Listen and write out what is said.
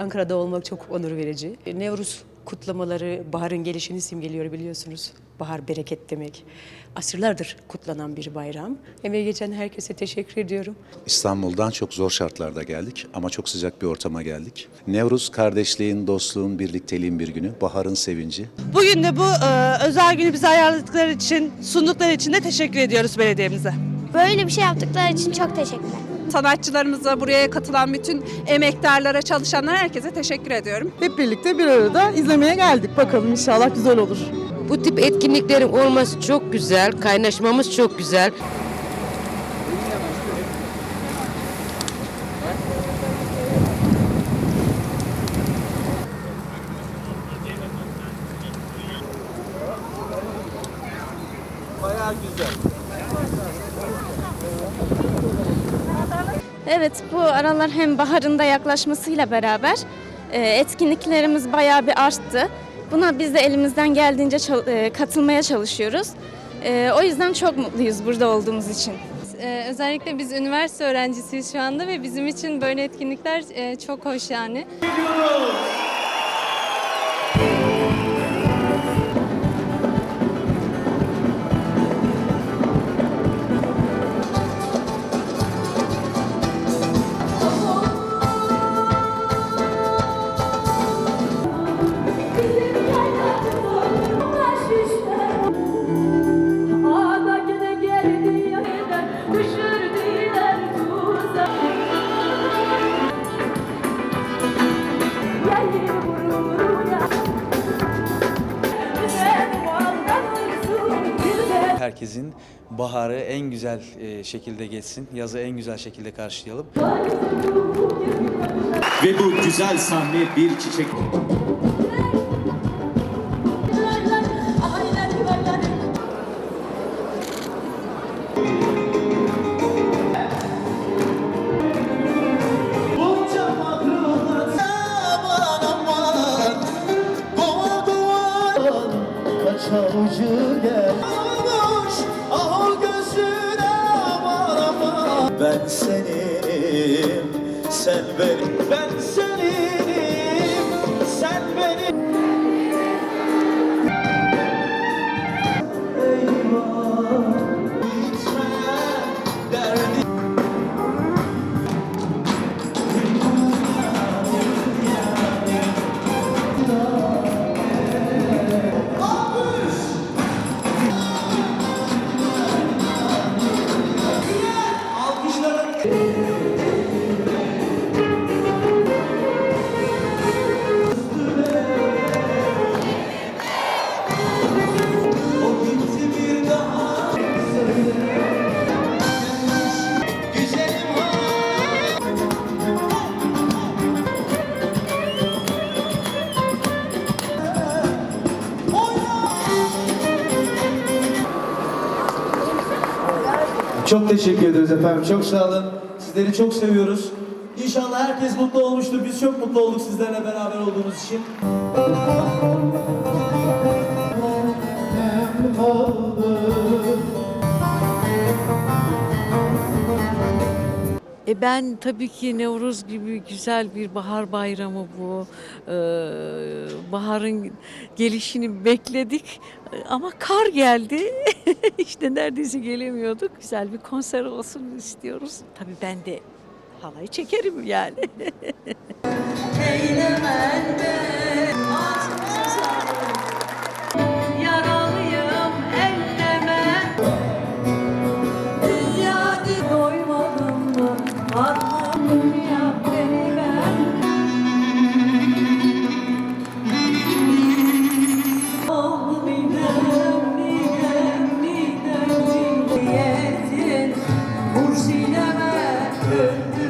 Ankara'da olmak çok onur verici. Nevruz kutlamaları baharın gelişini simgeliyor biliyorsunuz. Bahar bereket demek. Asırlardır kutlanan bir bayram. Emeği geçen herkese teşekkür ediyorum. İstanbul'dan çok zor şartlarda geldik ama çok sıcak bir ortama geldik. Nevruz kardeşliğin, dostluğun, birlikteliğin bir günü, baharın sevinci. Bugün de bu e, özel günü bize ayarladıkları için, sundukları için de teşekkür ediyoruz belediyemize. Böyle bir şey yaptıkları için çok teşekkürler. Sanatçılarımıza, buraya katılan bütün emektarlara, çalışanlara herkese teşekkür ediyorum. Hep birlikte bir arada izlemeye geldik. Bakalım inşallah güzel olur. Bu tip etkinliklerin olması çok güzel, kaynaşmamız çok güzel. Evet bu aralar hem baharın da yaklaşmasıyla beraber e, etkinliklerimiz bayağı bir arttı. Buna biz de elimizden geldiğince e, katılmaya çalışıyoruz. E, o yüzden çok mutluyuz burada olduğumuz için. Özellikle biz üniversite öğrencisiyiz şu anda ve bizim için böyle etkinlikler çok hoş yani. Herkesin baharı en güzel e, şekilde geçsin, yazı en güzel şekilde karşılayalım. Ve bu güzel sahne bir çiçek. Ben seninim, sen benim. Ben seninim, Çok teşekkür ederiz efendim. Çok sağ olun. Sizleri çok seviyoruz. İnşallah herkes mutlu olmuştur. Biz çok mutlu olduk sizlerle beraber olduğumuz için. E ben tabii ki Nevruz gibi güzel bir bahar bayramı bu. Ee, baharın gelişini bekledik ama kar geldi. işte neredeyse gelemiyorduk. Güzel bir konser olsun istiyoruz. Tabii ben de halayı çekerim yani.